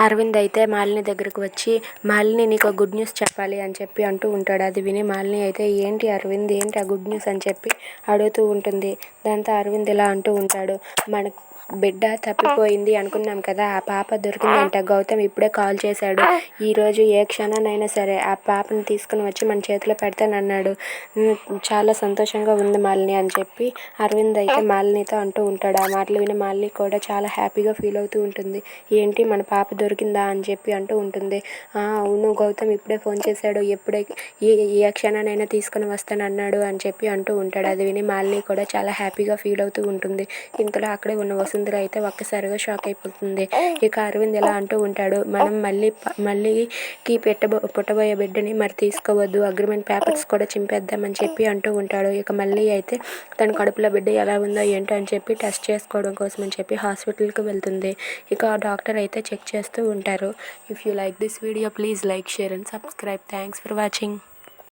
అరవింద్ అయితే మాలిని దగ్గరకు వచ్చి మాలిని నీకు గుడ్ న్యూస్ చెప్పాలి అని చెప్పి అంటూ ఉంటాడు. అది విని మాలిని అయితే ఏంటి అరవింద్ ఏంటి ఆ గుడ్ న్యూస్ అని చెప్పి అడుగుతూ ఉంటుంది. దాంతో అరవింద్ ఇలా అంటూ ఉంటాడు. మన బిడ్డ తప్పిపోయింది అనుకున్నాం కదా ఆ పాప దొరికిందంట. గౌతమ్ ఇప్పుడే కాల్ చేశాడు. ఈరోజు ఏ క్షణానైనా సరే ఆ పాపని తీసుకుని వచ్చి మన చేతిలో పెడతానన్నాడు చాలా సంతోషంగా ఉంది మాలిని అని చెప్పి అరవింద్ అయితే మాలినితో అంటూ ఉంటాడు. ఆ మాటలు విని మాలిని కూడా చాలా హ్యాపీగా ఫీల్ అవుతూ ఉంటుంది. ఏంటి మన పాప దొరికిందా అని చెప్పి అంటూ ఉంటుంది. "ఆ, అవును గౌతమ్ ఇప్పుడే ఫోన్ చేశాడు. ఎప్పుడే ఏ ఏ క్షణానైనా తీసుకుని వస్తానన్నాడు అని చెప్పి అంటూ ఉంటాడు. అది విని మాలిని కూడా చాలా హ్యాపీగా ఫీల్ అవుతూ ఉంటుంది. ఇంతలో అక్కడే ఉన్న సుందర అయితే ఒక్కసారిగా షాక్ అయిపోతుంది. ఇక అరవింద్ ఇలా అంటూ ఉంటాడు మనం మళ్ళీ మళ్ళీకి పెట్టబో పుట్టబోయే బిడ్డని మరి తీసుకోవద్దు అగ్రిమెంట్ పేపర్స్ కూడా చింపేద్దామని చెప్పి అంటూ ఉంటాడు. ఇక మళ్ళీ అయితే తన కడుపులో బిడ్డ ఎలా ఉందో ఏంటో అని చెప్పి టెస్ట్ చేసుకోవడం కోసం అని చెప్పి హాస్పిటల్కి వెళ్తుంది. ఇక ఆ డాక్టర్ అయితే చెక్ చేస్తూ ఉంటారు. If you like this video please like share and subscribe. Thanks for watching.